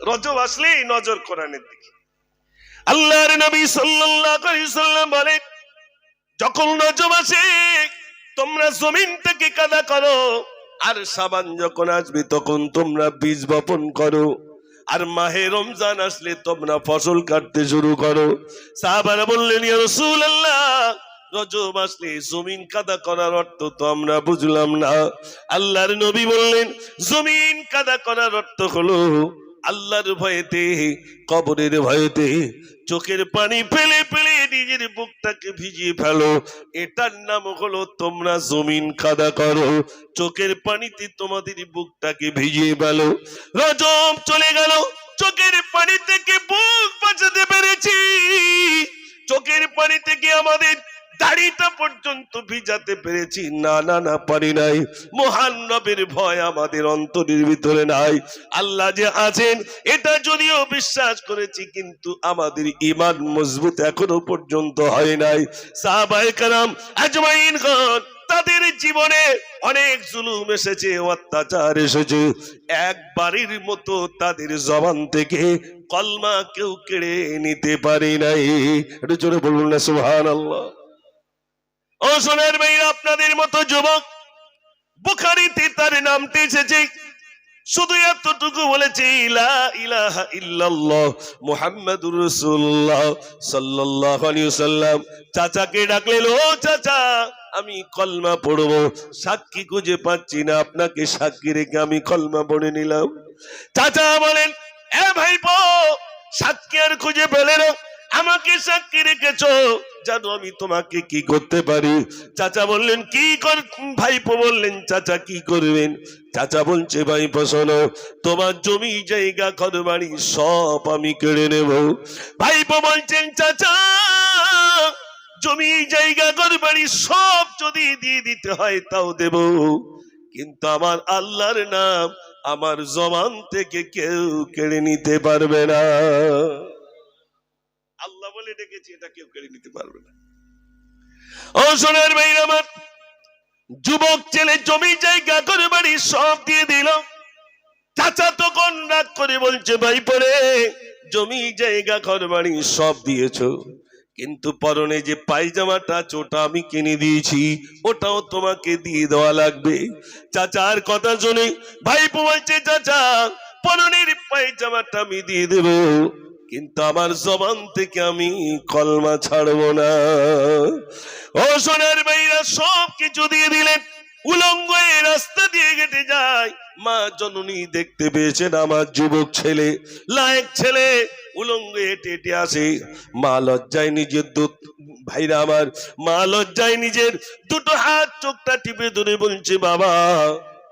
রজব আসলেই নজর কোরআনের দিকে। আল্লাহর নবী সাল্লাম যখন রজব আসে, তোমরা জমিন থেকে কাদা করো, আর সাবান যখন আসবে তখন তোমরা বীজ বপন করো, আর মাহে রমজান আসলে তোমরা ফসল কাটতে শুরু করো। সাহাবারা বললেন, ইয়া রাসূলুল্লাহ, রজব আসলে জমিন কাদা করার অর্থ তো আমরা বুঝলাম না। আল্লাহর নবী বললেন, জমিন কাদা করার অর্থ হলো আল্লাহর ভয়েতে, কবরের ভয়েতে চোখের পানি ফেলে ফেলে নিজের বুকটাকে ভিজিয়ে ফেলো। এটার নাম হলো তোমরা জমিন কাদা করো, চোখের পানিতে তোমাদের বুকটাকে ভিজিয়ে ফেলো। রজব চলে গেল, চোখের পানি থেকে বুক বাঁচাতে পেরেছি। চোখের পানি থেকে আমাদের দাড়িটা পর্যন্ত ভিজাতে পেরেছি। না না না, পারি নাই। মহান নবের ভয় আমাদের অন্তরের ভিতরে নাই। আল্লাহ যে আছেন, এটা যদিও বিশ্বাস করেছি, কিন্তু আমাদের ইমান মজবুত এখনও পর্যন্ত হয় নাই। সাহাবায়ে কারাম আজমাইন খান, তাদের জীবনে অনেক জুলুম এসেছে, অত্যাচার এসেছে। একবারের মতো তাদের জবান থেকে কলমা কেউ কেড়ে নিতে পারে নাই। একটু জোরে বলুন না, সুবহানাল্লাহ। ও সোনার ভাইরা আপনাদের মতো যুবক, বুখারিতে তার নামটি এসেছে। শুধু এতটুকু বলেছে ইলা ইলাহা ইল্লাল্লাহ মুহাম্মাদুর রাসূলুল্লাহ সাল্লাল্লাহু আলাইহি সাল্লাম চাচাকে ডাকলেন, ও চাচা, আমি কলমা পড়ব। সাক্ষী খুঁজে পাচ্ছি না, আপনাকে সাক্ষী রেখে আমি কলমা পড়ে নিলাম। চাচা বলেন, এ ভাইপো, সাক্ষী আর খুঁজে পেলে না। আমাকে সাক্ষী রেখেছ। জানো আমি তোমাকে কি করতে পারি? চাচা বললেন, কি কর ভাইপো বললেন, চাচা কি করবেন? চাচা বলছে, ভাইপো, শোনো, তোমার জমি, জায়গা ঘর বাড়ি সব আমি কেড়ে নেব। ভাইপো বলছেন, চাচা, জমি, জায়গা ঘর বাড়ি সব যদি দিয়ে দিতে হয় তাও দেব। কিন্তু আমার আল্লাহর নাম আমার জমান থেকে কেউ কেড়ে নিতে পারবে না। বলে ডেকেছি, এটা কেউ কেড়ে নিতে পারবে না। ও সোনার ভাই আমার যুবক ছেলে জমি জায়গা করে বাড়ি সব দিয়ে দিল। চাচা রাগ করে বলছে, ভাই পরে জমি জায়গা ঘর বাড়ি সব দিয়েছ। কিন্তু পরনে যে পায়জামাটা ওটা আমি কিনে দিয়েছি, ওটাও তোমাকে দিয়ে দেওয়া লাগবে। চাচার কথা শুনে ভাই বলছে, চাচা, পরনের পায়জামাটা আমি দিয়ে দেবো। কিন্তু আমার জবান থেকে আমি কলমা ছাড়বো না। ও সোনার ভাইরা সব কিছু দিয়ে দিলেন উলঙ্গ রাস্তা দিয়ে কেটে যায়। মা জননী দেখতে পেয়েছেন আমার যুবক ছেলে, লায়ক ছেলে, উলঙ্গ হেঁটে হেঁটে আসে। মা লজ্জায় নিজের দুধ ভাইরা আমার, মা লজ্জায় নিজের দুটো হাত চোখটা টিপে ধরে বলছে, বাবা,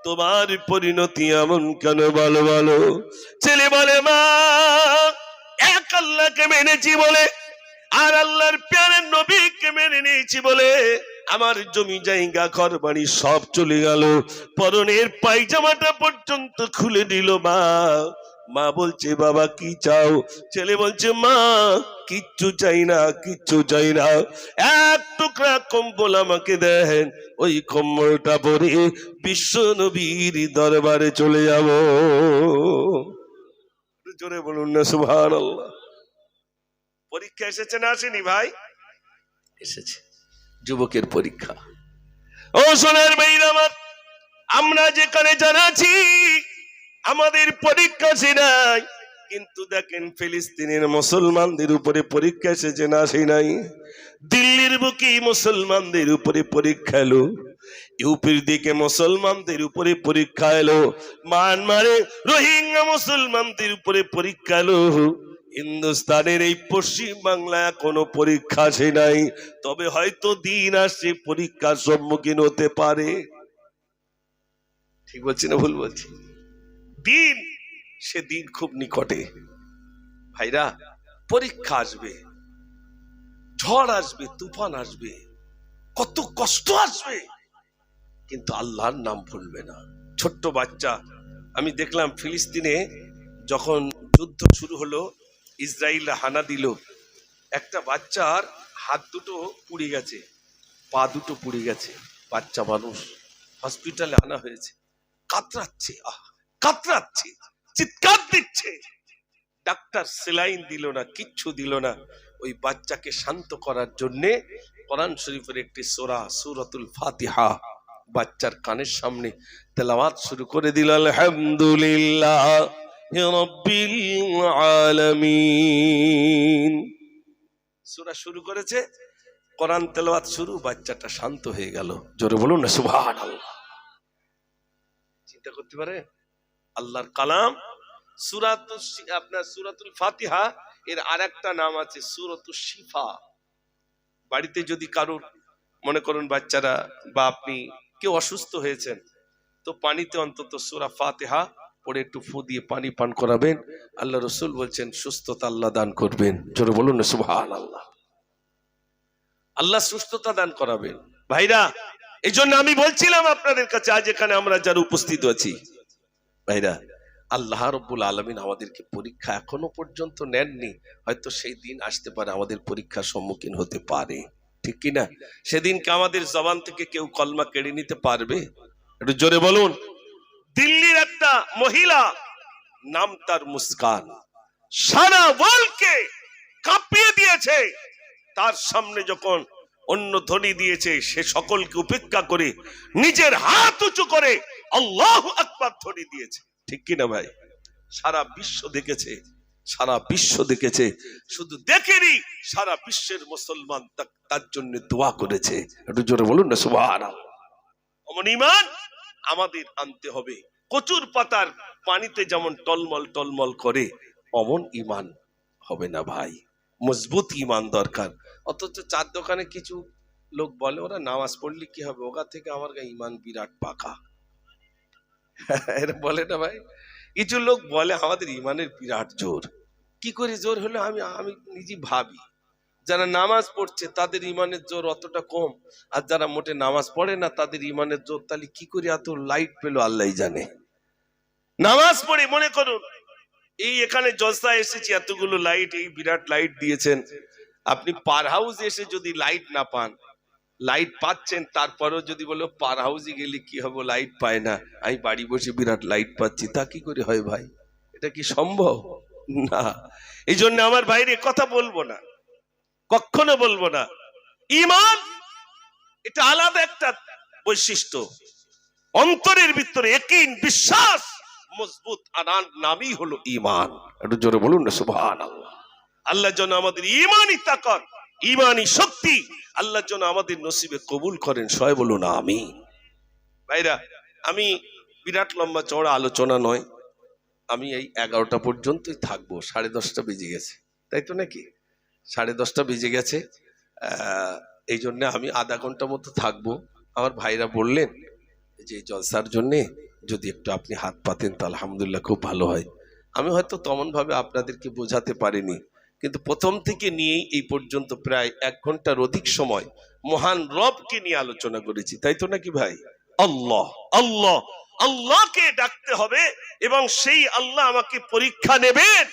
তোমার পরিণতি এমন কেন বলো বলো? ছেলে বলে, মা আল্লাহকে মেনেছি বলে, আর আল্লাহর প্যারের নবীকে মেনে নিয়েছি বলে আমার জমি জায়গা ঘর বাড়ি সব চলে গেল। পরনের পায়জামাটা পর্যন্ত খুলে দিল মা। মা বলছে, বাবা, কি চাও? ছেলে বলছে, মা, কিচ্ছু চাই না, কিচ্ছু চাই না। এক টুকরা কম্বল আমাকে দেন। ওই কম্বলটা পরে বিশ্ব নবীর দরবারে চলে যাব। জোরে বলুন না সুভান পরীক্ষা এসেছে না আসেনি ভাই? এসেছে। যুবকের পরীক্ষা। ও সোনার মেয়েরা আমার আমরা যেখানে জানাছি আমাদের পরীক্ষা সেনাই কিন্তু দেখেন ফিলিস্তিনের মুসলমানদের উপরে পরীক্ষা এসেছে না সেই নাই। দিল্লির বুকে মুসলমানদের উপরে পরীক্ষা এলো। ইউপির দিকে মুসলমানদের উপরে পরীক্ষা এলো। মায়ানমারে রোহিঙ্গা মুসলমানদের উপরে পরীক্ষা এলো। হিন্দুস্তানের এই পশ্চিম বাংলায় কোনো পরীক্ষা আসে নাই। তবে হয়তো দিন আসছে পরীক্ষার সম্মুখীন হতে পারে। ঠিক বলছি না ভুল বলছি? দিন, সে দিন খুব নিকটে। ভাইরা, পরীক্ষা আসবে। ঝড় আসবে, তুফান আসবে। কত কষ্ট আসবে। কিন্তু আল্লাহর নাম ভুলবে না। ছোট্ট বাচ্চা, আমি দেখলাম ফিলিস্তিনে যখন যুদ্ধ শুরু হলো ইসরায়েল হানা দিল। একটা বাচ্চার হাত দুটো পুড়ে গেছে, পা দুটো পুড়ে গেছে, বাচ্চা মানুষ হসপিটালে আনা হয়েছে। কাতরাচ্ছে, আহ, কাতরাচ্ছে, চিৎকার দিচ্ছে। ডাক্তার সেলাইন দিল না, কিচ্ছু দিল না। ওই বাচ্চাকে শান্ত করার জন্যে কোরআন শরীফের একটি সোরা, সুরাতুল ফাতিহা, বাচ্চার কানের সামনে তেলাওয়াত শুরু করে দিল, আলহামদুলিল্লাহ। সূরা শুরু করেছে, কোরআন শুরু, বাচ্চাটা শান্ত হয়ে গেল। জোরে বলুন না চিন্তা করতে পারে? আল্লাহর কালাম। সুরাতুল আপনার সুরাতুল ফাতিহা, এর আরেকটা নাম আছে সুরাতুল শিফা। বাড়িতে যদি কারোর, মনে করুন বাচ্চারা বা আপনি কেউ অসুস্থ হয়েছেন, তো পানিতে অন্তত সুরা ফাতিহা পরে একটু ফু দিয়ে পানি পান করাবেন। আল্লাহ রসুল বলছেন, সুস্থতা আল্লাহ দান করবেন। জোরে বলুন না আল্লাহ আল্লাহ সুস্থতা দান করাবেন। ভাইরা এই জন্য আমি বলছিলাম আপনাদের কাছে, আজ এখানে আমরা যারা উপস্থিত আছি, ভাইরা, আল্লাহ রব্বুল আলমিন আমাদেরকে পরীক্ষা এখনও পর্যন্ত নেননি। হয়তো সেই দিন আসতে পারে, আমাদের পরীক্ষার সম্মুখীন হতে পারে। ঠিক কিনা? সেদিনকে আমাদের জবান থেকে কেউ কলমা কেড়ে নিতে পারবে? একটু জোরে বলুন। দিল্লির একটা মহিলা, নাম তার মুস্কান। সারা ওয়ার্ল্ডকে কাঁপিয়ে দিয়েছে। তার সামনে যখন অন্য ধ্বনি দিয়েছে, সে সকলকে উপেক্ষা করে নিজের হাত উঁচু করে আল্লাহ আকবার ধ্বনি দিয়েছে। ঠিক কিনা ভাই? সারা বিশ্ব দেখেছে, সারা বিশ্ব দেখেছে। শুধু দেখেনি, সারা বিশ্বের মুসলমান তার জন্য দোয়া করেছে। একটু জোরে বলুন না সুবহান অমন ইমান আমাদের আনতে হবে। কচুর পাতার পানিতে যেমন টলমল টলমল করে, অমন ইমান হবে না ভাই। মজবুত ইমান দরকার। অথচ চার দোকানে কিছু লোক বলে, ওরা নামাজ পড়লে কি হবে? ওগা থেকে আমার গা ইমান বিরাট পাকা। এরা বলে না ভাই। কিছু লোক বলে, আমাদের ইমানের বিরাট জোর। কি করে জোর হলো? আমি আমি নিজে ভাবি। যারা নামাজ পড়ছে, তাদের ইমানের জোর অতটা কম। আর যারা মোটে নামাজ পড়ে না, তাদের ইমানের জোর, তাহলে কি করে এত লাইট পেল আল্লাহ জানে। নামাজ পড়ে, মনে করুন, এই এখানে জলসা এসেছি, এতগুলো লাইট এই বিরাট লাইট দিয়েছেন। আপনি পার হাউস এসে যদি লাইট না পান লাইট পাচ্ছেন, তারপরেও যদি বলো পার হাউসে গেলে কি হবে লাইট পায় না। আমি বাড়ি বসে বিরাট লাইট পাচ্ছি, তা কি করে হয় ভাই? এটা কি সম্ভব? না। এই জন্য আমার বাইরে কথা বলব না। কখনো বলব না। ইমান এটা আলাদা একটা বৈশিষ্ট্য। অন্তরের ভিতরে একিন বিশ্বাস, মজবুত আনার নামই হলো ইমান। একটু জোরে বলুন না সুবহান আল্লাহ আল্লাহ যেন আমাদের ইমানই তাকত, ইমানই শক্তি, আল্লাহ যেন আমাদের নসিবে কবুল করেন, সবাই বলুন আমি ভাইরা, আমি বিরাট লম্বা চড়া আলোচনা নয়, আমি এই এগারোটা পর্যন্তই থাকব, সাড়ে দশটা বেজে গেছে। তাই তো নাকি? সাড়ে দশটা বেজে গেছে। এই জন্য আমি আধা ঘণ্টা মতো থাকব। আমার ভাইরা বললেন যে, জলসার জন্যে যদি একটু আপনি হাত পাতেন তো আলহামদুলিল্লাহ খুব ভালো হয়। আমি হয়তো তেমন ভাবে আপনাদেরকে বোঝাতে পারিনি, কিন্তু প্রথম থেকে নিয়েই এই পর্যন্ত প্রায় এক ঘণ্টার অধিক সময় মহান রবকে নিয়ে আলোচনা করেছি। তাই তো নাকি ভাই? আল্লাহ আল্লাহ, আল্লাহকে ডাকতে হবে এবং সেই আল্লাহ আমাকে পরীক্ষা নেবেন।